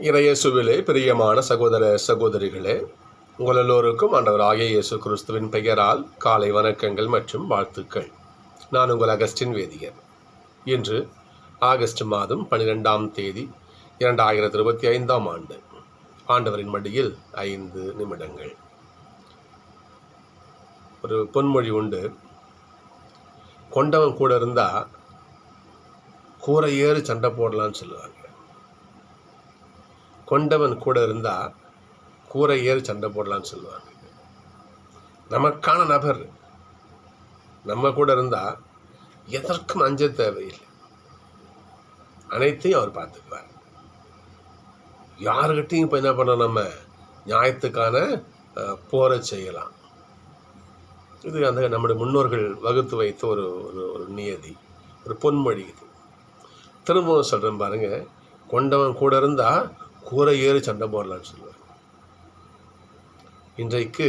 இறையேசுவிலே பிரியமான சகோதர சகோதரிகளே உங்கள் எல்லோருக்கும் ஆண்டவராகிய இயேசு கிறிஸ்துவின் பெயரால் காலை வணக்கங்கள் மற்றும் வாழ்த்துக்கள். நான் உங்கள் அகஸ்டின் வேதியர். இன்று ஆகஸ்ட் மாதம் பனிரெண்டாம் தேதி இரண்டாயிரத்தி இருபத்தி ஐந்தாம் ஆண்டு. ஆண்டவரின் மடியில் ஐந்து நிமிடங்கள். ஒரு பொன்மொழி உண்டு. கொண்டவன் கூட இருந்தால் கூரை ஏறி சண்டை போடலான்னு சொல்லுவாங்க. கொண்டவன் கூட இருந்தால் கூரை ஏறி சண்டை போடலான்னு சொல்லுவாங்க. நமக்கான நபர் நம்ம கூட இருந்தால் எதற்கும் அஞ்ச தேவையில்லை. அனைத்தையும் அவர் பார்த்துக்குவார். யாருக்கிட்டையும் இப்போ என்ன பண்ணோம் நம்ம? நியாயத்துக்கான போரை செய்யலாம். இது அந்த நம்முடைய முன்னோர்கள் வகுத்து வைத்த ஒரு ஒரு ஒரு நியதி ஒரு பொன்மொழி இது திரும்பவும் சொல்கிறேன் பாருங்க. கொண்டவன் கூட இருந்தால் கூரை ஏறி சண்டை போடலான்னு சொல்லுவார். இன்றைக்கு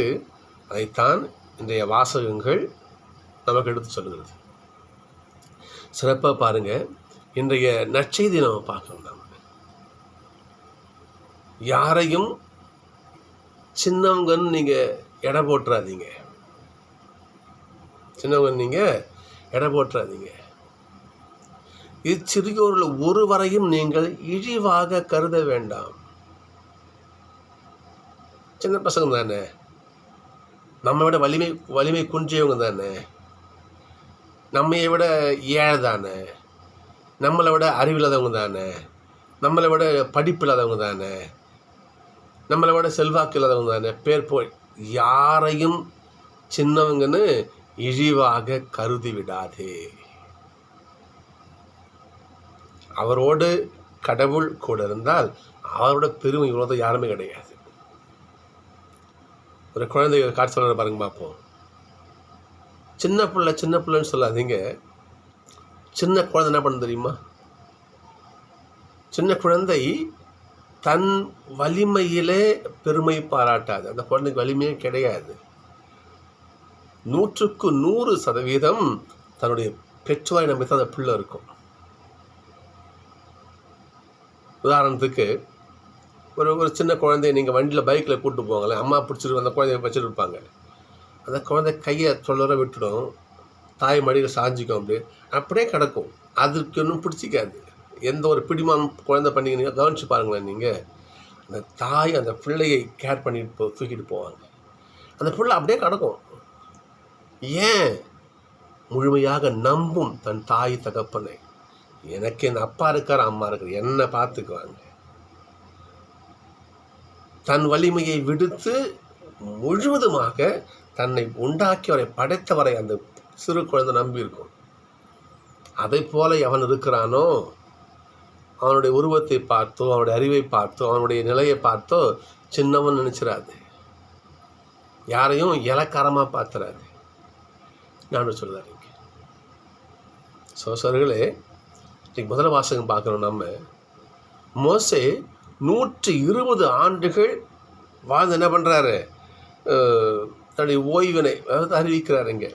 அதைத்தான் இன்றைய வாசகங்கள் நமக்கு எடுத்து சொல்லுகிறது. சிறப்பாக பாருங்க இன்றைய நற்செய்தி நம்ம பார்க்கணும் நம்ம யாரையும் சின்னவங்கன்னு நீங்கள் எடை போட்டுறாதீங்க. சின்னவங்க நீங்கள் எடை போட்டுறாதீங்க. இச்சிறியோரில் ஒருவரையும் நீங்கள் இழிவாக கருத வேண்டாம். சின்ன பசங்க தானே? நம்ம விட வலிமை வலிமை குன்றியவங்க தானே? நம்மையை விட ஏழை தானே? நம்மளை விட அறிவில்லாதவங்க தானே? நம்மளை விட படிப்பு இல்லாதவங்க தானே? நம்மளை விட செல்வாக்கு இல்லாதவங்க தானே? பேர் போய் யாரையும் சின்னவங்கன்னு இழிவாக கருதி விடாதே. அவரோடு கடவுள் கூட இருந்தால் அவரோட பெருமை இவ்வளோ யாருமே கிடையாது. ஒரு குழந்தை காட்சி சொல்கிற பாருங்க பார்ப்போம். சின்ன பிள்ளை சின்ன பிள்ளைன்னு சொல்லாதீங்க. சின்ன குழந்தை என்ன பண்ண தெரியுமா? சின்ன குழந்தை தன் வலிமையிலே பெருமை பாராட்டாது. அந்த குழந்தைக்கு வலிமையே கிடையாது. நூற்றுக்கு நூறு சதவீதம் தன்னுடைய பெற்றோரை நம்பி தான் அந்த பிள்ளை இருக்கும். உதாரணத்துக்கு ஒரு ஒரு சின்ன குழந்தைய நீங்கள் வண்டியில் பைக்கில் கூப்பிட்டு போங்களேன் அம்மா பிடிச்சிட்டு அந்த குழந்தைய வச்சுட்டு இருப்பாங்க அந்த குழந்தை கையை சொல்லற விட்டுடும் தாய் மடியில் சாஞ்சிக்கும் அப்படி அப்படியே கிடக்கும். அதுக்கு ஒன்றும் பிடிச்சிக்காது. எந்த ஒரு பிடிமான் குழந்தை பண்ணீங்க கவனிச்சு பாருங்களேன் நீங்கள் அந்த தாய் அந்த பிள்ளையை கேர் பண்ணிட்டு போ தூக்கிட்டு போவாங்க. அந்த பிள்ளை அப்படியே கிடக்கும். ஏன்? முழுமையாக நம்பும் தன் தாய் தகப்பனை. எனக்கு என் அப்பா இருக்கார் அம்மா இருக்கார். என்ன பார்த்துக்குவாங்க தன் வலிமையை விடுத்து முழுவதுமாக தன்னை உண்டாக்கியவரை படைத்தவரை அந்த சிறு குழந்தை நம்பியிருக்கும் அதை போல எவன் இருக்கிறானோ அவனுடைய உருவத்தை பார்த்தோ அவனுடைய அறிவை பார்த்தோ அவனுடைய நிலையை பார்த்தோ சின்னவன் நினச்சிடாது யாரையும் இலக்காரமாக பார்த்துறாது நான் சொல்லுறாருங்க சோசர்களே இன்றைக்கு முதல் வாசகம் பார்க்குறோம் நம்ம. மோசே நூற்றி இருபது ஆண்டுகள் வாழ்ந்து என்ன பண்ணுறாரு தன்னுடைய ஓய்வினை அதாவது அறிவிக்கிறார் இங்கே.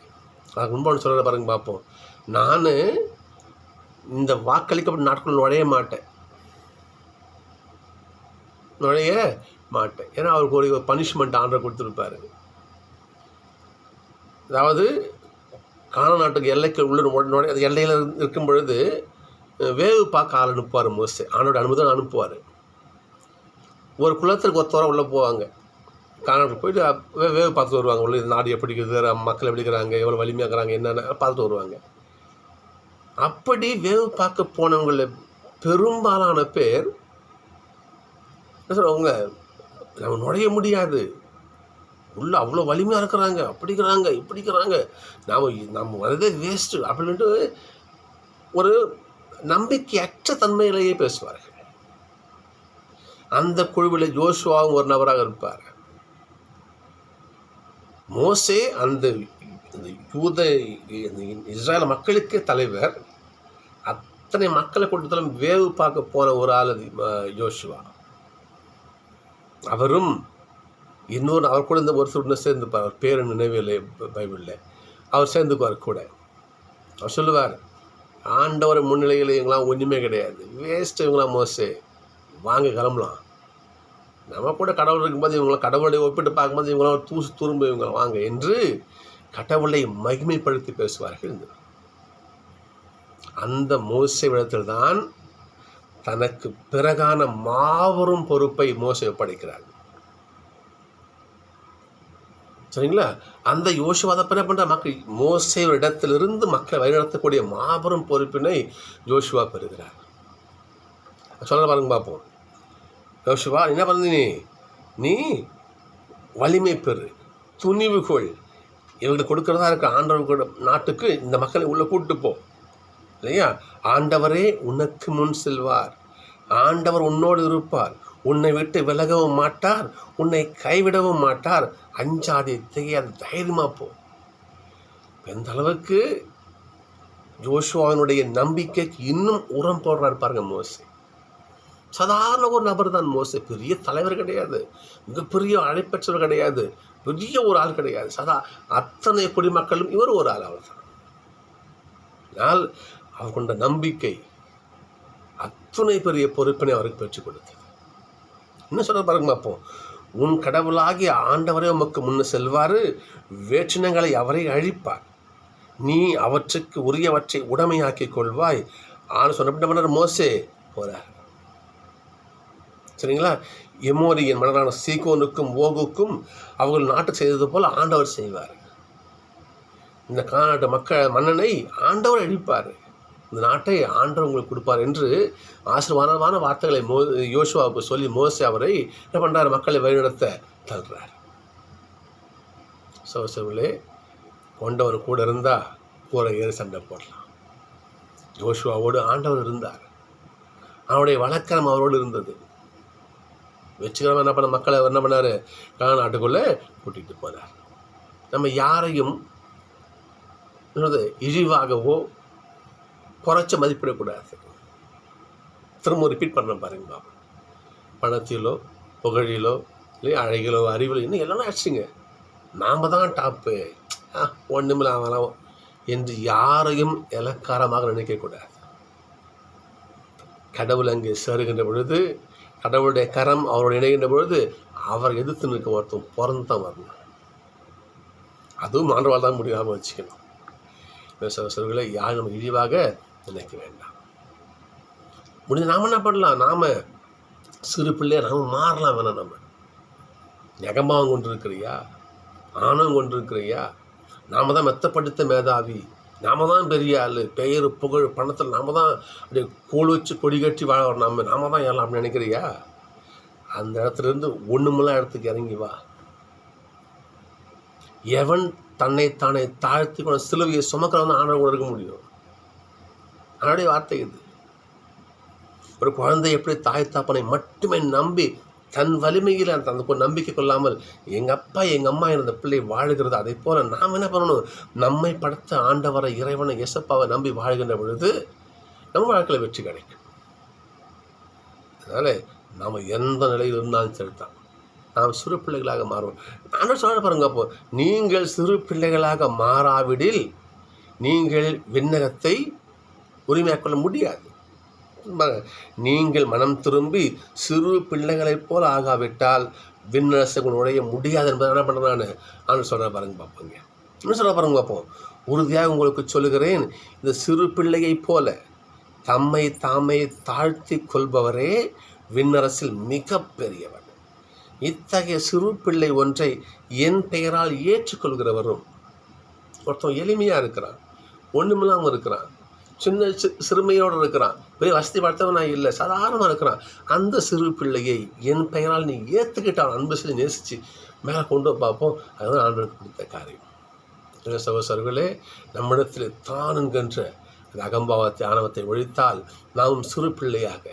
அதுக்கு முன்பான சொல்கிற பாருங்க பார்ப்போம். நான் இந்த வாக்களிக்கப்பட்ட நாட்கள் நுழைய மாட்டேன். நுழைய மாட்டேன். ஏன்னா அவருக்கு ஒரு பனிஷ்மெண்ட் ஆர்டர் கொடுத்துருப்பாரு. அதாவது காண நாட்டுக்கு எல்லைக்கு உள்ள நுழை- எல்லையில் இருக்கும் பொழுது வேவு பார்க்க ஆள் அனுப்புவார் மோஸ்ட் ஆணோட அனுமதி அனுப்புவார். ஒரு குலத்திற்கு ஒருத்தவரை உள்ளே போவாங்க. காணாமல் போயிட்டு வே வேவு பார்த்துட்டு வருவாங்க. உள்ள இந்த நாடு எப்படி இருக்குது? மக்கள் எப்படி இருக்கிறாங்க? எவ்வளோ வலிமையாக இருக்கிறாங்க? என்னென்ன பார்த்துட்டு வருவாங்க. அப்படி வேவு பார்க்க போனவங்கள பெரும்பாலான பேர் என்ன அவங்க நம்ம நுழைய முடியாது. உள்ளே அவ்வளோ வலிமையாக இருக்கிறாங்க. அப்படிக்கிறாங்க இப்படிக்கிறாங்க நாம் நம்ம வரதே வேஸ்ட்டு அப்படின்ட்டு ஒரு நம்பிக்கையற்ற தன்மையிலேயே பேசுவார்கள். அந்த குழுவில் ஜோஷுவாவும் ஒரு நபராக இருப்பார். மோசே அந்த யூத இஸ்ரேல் மக்களுக்கு மக்களுக்கே தலைவர். அத்தனை மக்களை கூட்டத்திலும் வேவு பார்க்க போன ஒரு ஆள் அது, ஜோஷுவா அவரும் இன்னொரு அவர் கூட இந்த ஒருத்தர் இன்னும் சேர்ந்துப்பார். அவர் பேர் நினைவில்லை பைபிளில். அவர் சேர்ந்துக்குவார் கூட. அவர் சொல்லுவார் ஆண்டவர் முன்னிலையில் இவங்களாம் ஒன்றுமே கிடையாது. வேஸ்ட்டு இவங்களாம் மோசு. வாங்க கிளம்பலாம். நம்ம கூட கடவுள் இருக்கும்போது இவங்களாம் கடவுளை ஒப்பிட்டு பார்க்கும்போது இவங்களாம் தூசு துரும்பு இவங்களை வாங்க என்று கடவுளை மகிமைப்படுத்தி பேசுவார்கள் என்று. அந்த மோசை விடத்தில் தான் தனக்கு பிறகான மாபெரும் பொறுப்பை மோசை ஒப்படைக்கிறார்கள் சரிங்களா? அந்த யோசுவாத என்ன பண்ணுற மக்கள் மோசே இடத்திலிருந்து மக்களை வழிநடத்தக்கூடிய மாபெரும் பொறுப்பினை யோசுவா பெறுகிறார். சொல்ல பாருங்க பார்ப்போம். யோசுவா என்ன பண்ணு நீ? நீ வலிமை பெறு துணிவு கொள். இவங்களுக்கு கொடுக்கறதா இருக்க. ஆண்டவர் நாட்டுக்கு இந்த மக்களை உள்ளே கூப்பிட்டு போ. இல்லையா? ஆண்டவரே உனக்கு முன் செல்வார். ஆண்டவர் உன்னோடு இருப்பார். உன்னை விட்டு விலகவும் மாட்டார் உன்னை கைவிடவும் மாட்டார். அஞ்சாதே தெரியாது தைரியமாக போ. எந்த அளவுக்கு ஜோஷுவாவினுடைய நம்பிக்கைக்கு இன்னும் உரம் போடுறாரு பாருங்க மோசை. சாதாரண ஒரு நபர் தான் மோசை. பெரிய தலைவர் கிடையாது. மிகப்பெரிய அழைப்பற்றவர் கிடையாது. பெரிய ஒரு ஆள் கிடையாது. சதா அத்தனை குடிமக்களும் இவர் ஒரு ஆள் அவர் தான் ஆனால் அவர் கொண்ட நம்பிக்கை அத்துணை பெரிய பொறுப்பினை அவருக்கு பெற்றுக் கொடுத்தது. என்ன சொல்ல பாருங்க பார்ப்போம் உன் கடவுளாகிய ஆண்டவரே உமக்கு முன்ன செல்வார் வேற்றினங்களை அவரை அழிப்பார். நீ அவற்றுக்கு உரியவற்றை உடைமையாக்கிக் கொள்வாய். ஆன சொன்ன மன்னர் மோசே போறார். சரிங்களா? எமோரியன் மன்னரான சீகோனுக்கும் ஓகுக்கும் அவர்கள் நாட்டு செய்தது போல் ஆண்டவர் செய்வார். இந்த காநாட்டு மக்கள் மன்னனை ஆண்டவர் அழிப்பார். இந்த நாட்டை ஆண்டவர் உங்களுக்கு கொடுப்பார் என்று ஆசீர்வாதமான வார்த்தைகளை மோ யோசுவாவுக்கு சொல்லி மோசி அவரை என்ன பண்ணுறார் மக்களை வழிநடத்த தள்ளுறார். சோசர்களே கொண்டவர் கூட இருந்தால் கூட ஏறி சண்டை போடலாம். யோசுவாவோடு ஆண்டவர் இருந்தார். அவருடைய வழக்கரம் அவரோடு இருந்தது. வெற்றிகரமாக என்ன பண்ண மக்களை என்ன பண்ணார்? நாட்டுக்குள்ளே கூட்டிகிட்டு போனார். நம்ம யாரையும் என்னது இழிவாகவோ குறைச்ச மதிப்பிடக்கூடாது. திரும்ப ரிப்பீட் பண்ண பாருங்க பாபா பணத்திலோ புகழிலோ இல்லை அழகிலோ அறிவிலோ இன்னும் எல்லாம் ஆச்சுங்க. நாம் தான் டாப்பு ஆ ஒன்றுமில்ல அவலாம் என்று யாரையும் இலக்காரமாக நினைக்கக்கூடாது கடவுள் அங்கே சேருகின்ற பொழுது கடவுளுடைய கரம் அவரோடு இணைகின்ற பொழுது அவர் எதிர்த்து நிற்க ஒருத்தன் பிறந்து தான் வரணும். அதுவும் ஆண்டவால் தான் முடியாமல் வச்சுக்கணும். விவசாயிகளை யாரும் நம்ம இழிவாக நினைக்க வேண்டாம். முடிஞ்ச நாம் என்ன பண்ணலாம்? நாம் சிறு பிள்ளைய நாம் மாறலாம் வேணாம் நம்ம நெகமாவும் கொண்டு இருக்கிறியா ஆணவம் கொண்டு இருக்கிறியா நாம தான் மெத்தப்படுத்த மேதாவி. நாம தான் பெரிய ஆள். பெயர் புகழ் பணத்தில் நாம தான் அப்படியே கோல் வச்சு கொடி கட்டி வாழ நாம். நாம தான் எல்லாம் அப்படி நினைக்கிறியா? அந்த இடத்துல இருந்து இடத்துக்கு இறங்கி வா. எவன் தன்னைத்தானே தாழ்த்தி கொண்ட சிலுவையை சுமக்கிறவன் ஆண்டவர் கூட இருக்க முடியும். அதனுடைய வார்த்தை இது. ஒரு குழந்தை எப்படி தாய் தாப்பனை மட்டுமே நம்பி தன் வலிமையில் அந்த அந்த நம்பிக்கை கொள்ளாமல் எங்கள் அப்பா எங்கள் அம்மா எனது பிள்ளை வாழுகிறது அதை போல் நாம் என்ன பண்ணணும்? நம்மை படைத்த ஆண்டவரை இறைவனை எசப்பாவை நம்பி வாழ்கின்ற பொழுது நம்ம வாழ்க்கையில் வெற்றி கிடைக்கும். அதனால் நாம் எந்த நிலையில் இருந்தாலும் சரிதான். நாம் சிறு பிள்ளைகளாக மாறுவோம். நானும் சொல்ல பாருங்க அப்போ நீங்கள் சிறு பிள்ளைகளாக மாறாவிடில் நீங்கள் விண்ணகத்தை உரிமையாக கொள்ள முடியாது நீங்கள் மனம் திரும்பி சிறு பிள்ளைகளைப் போல் ஆகாவிட்டால் விண்ணரசுக்கு நுழைய முடியாது என்பதை என்ன பண்ணுறேன் நான் நான் சொல்கிறேன் பாருங்க பார்ப்போங்க இன்னும் சொல்ல பாருங்க பார்ப்போம் உறுதியாக உங்களுக்கு சொல்லுகிறேன் இந்த சிறு பிள்ளையைப் போல தம்மை தாமே தாழ்த்தி கொள்பவரே விண்ணரசில் மிக பெரியவர் இத்தகைய சிறு பிள்ளை ஒன்றை என் பெயரால் ஏற்றுக்கொள்கிறவரும் ஒருத்தன் எளிமையாக இருக்கிறான் ஒன்றுமில்லாமல் இருக்கிறான் சின்ன சி சிறுமையோடு இருக்கிறான். பெரிய வசதி நான் இல்லை சாதாரணமாக இருக்கிறான். அந்த சிறு பிள்ளையை என் பெயரால் நீ ஏற்றுக்கிட்டான் அன்பு செஞ்சு நேசித்து மேலே கொண்டு பார்ப்போம் அதுதான் ஆண்டவருக்கு கொடுத்த காரியம். என்ன சகோதரர்களே நம்மிடத்தில் தான் என்கின்ற அந்த அகம்பாவத்தை ஆணவத்தை ஒழித்தால் நாம் சிறு பிள்ளையாக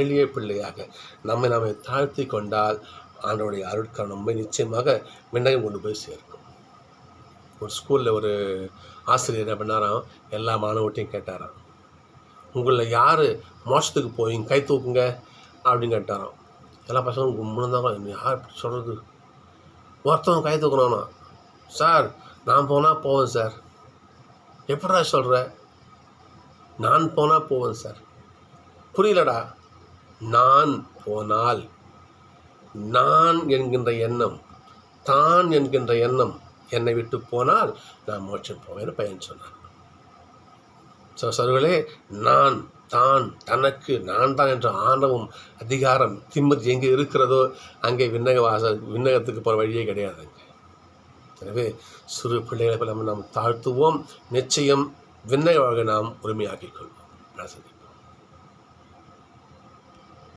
எளிய பிள்ளையாக நம்மை நம்மை தாழ்த்தி கொண்டால் ஆண்டோடைய அருட்கரணம் நிச்சயமாக விண்ணகம் கொண்டு போய் சேர்க்கும். ஒரு ஸ்கூலில் ஒரு ஆசிரியர் என்ன பண்ணாராம்? எல்லா மாணவர்கிட்டையும் கேட்டாராம். உங்களில் யார்? மோசத்துக்கு போவீங்க கை தூக்குங்க அப்படின்னு கேட்டாராம். எல்லா பசங்களும் கும்பிடுந்தாங்க யார் இப்படி சொல்கிறது ஒருத்தவங்க கை தூக்கணும்னா சார் நான் போனால் போவேன் சார். எப்படா சொல்கிற நான் போனால் போவேன் சார். புரியலடா. நான் போனால் நான் என்கின்ற எண்ணம் தான் என்கின்ற எண்ணம் என்னை விட்டு போனால் நான் மோட்சம் போவேன் பையன் சொன்னான். ஸோ சர்களே நான் தான் தனக்கு நான் தான் என்ற ஆணவம் அதிகாரம் திம்மதி எங்கே இருக்கிறதோ அங்கே விண்ணக வாச விண்ணகத்துக்கு போகிற வழியே கிடையாதுங்க எனவே சிறு பிள்ளைகளை நாம் தாழ்த்துவோம். நிச்சயம் விண்ணக வாழ்க்கை நாம் உரிமையாக்கிக் கொள்வோம். நான்